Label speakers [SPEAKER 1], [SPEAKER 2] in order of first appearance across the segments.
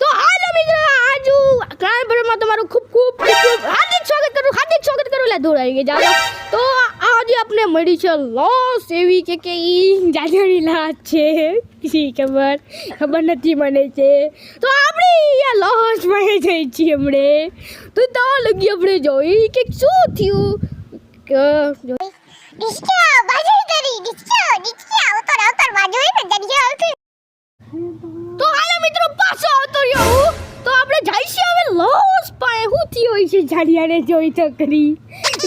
[SPEAKER 1] તો હાલો મિત્રો આજુ ક્રાઇમ તમારું ખૂબ ખૂબ હાર્દિક સ્વાગત કરું હાર્દિક સ્વાગત કરું લે દૂર આવી ગયા તો આજે આપણે મળી છે લોસ એવી કે કે ઈ જાજણી લાત છે. શી ખબર ખબર નથી મને છે. તો આપણે અહીંયા લોસમાં જઈ છીએ હમણે. તો તો લગી આપણે જોઈ કે શું થયું? કે
[SPEAKER 2] બાજુ કરી ડિસ્કો ડિસ્કો ઉતર ઉતર બાજુ ને જગ્યા ઉતર
[SPEAKER 1] તો પાછો આવતો રહ્યો હું તો આપણે છે હવે લોસ પાસે. શું થયું હોય છે જાડિયાને જોઈ તો કરી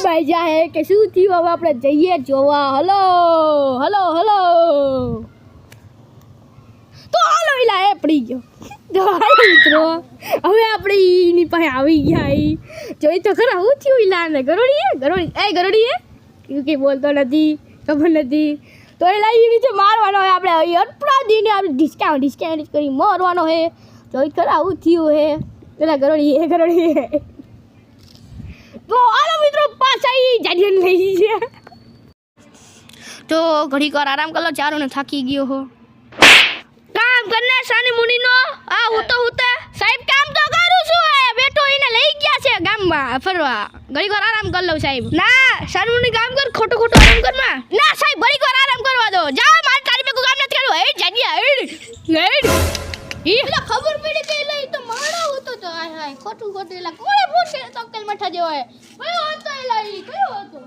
[SPEAKER 1] ભાઈ જાહે કે શું થયું? હવે આપણે જઈએ જોવા. Hello hello hello. તો હાલો એલા એ પડી ગયો. તો મિત્રો, હવે આપણે એની પાસે આવી ગયા જોઈ તો ખરા હું થયું ઈલા ને ગરોડી હે એ ગરોડી હે એવું કંઈ બોલતો નથી, ખબર નથી. તો એ એ રીતે મારવાનો હોય આપણે અટપરાધીને આપણે ડિસ્કાઉન્ટ ડિસ્કાઉન્ટ કરી મારવાનો હે. જોઈ ખરા, આવું થયું હે. પેલા ગરોડી હે ગરોડી તો આલો મિત્રો, પાછા એ જાડિયાને લઈ ગયા તો ઘડીક વાર આરામ કરો ચારો ને થાકી ગયો હો. કામ કરને, સાની મુનીનો? આ હું તો હું સાહેબ, કામ તો કરું છું હે બેટો એને લઈ ગયા છે ગામમાં, ફરવા. ઘડીક વાર આરામ કરી લઉં સાહેબ. ના, સાની મુનિ કામ કર, ખોટો ખોટો આરામ કરમાં ના સાહેબ ઘડીક વાર આરામ કરવા દો જા મારે તારી ભેગું કામ એટલે ખબર પડી કે એટલે તો માણો હતો તો હાય હાય ખોટું ખોટું એટલે કોણે પૂછે તો કલ મઠા જેવો હે કયો હતો એલા કયો હતો?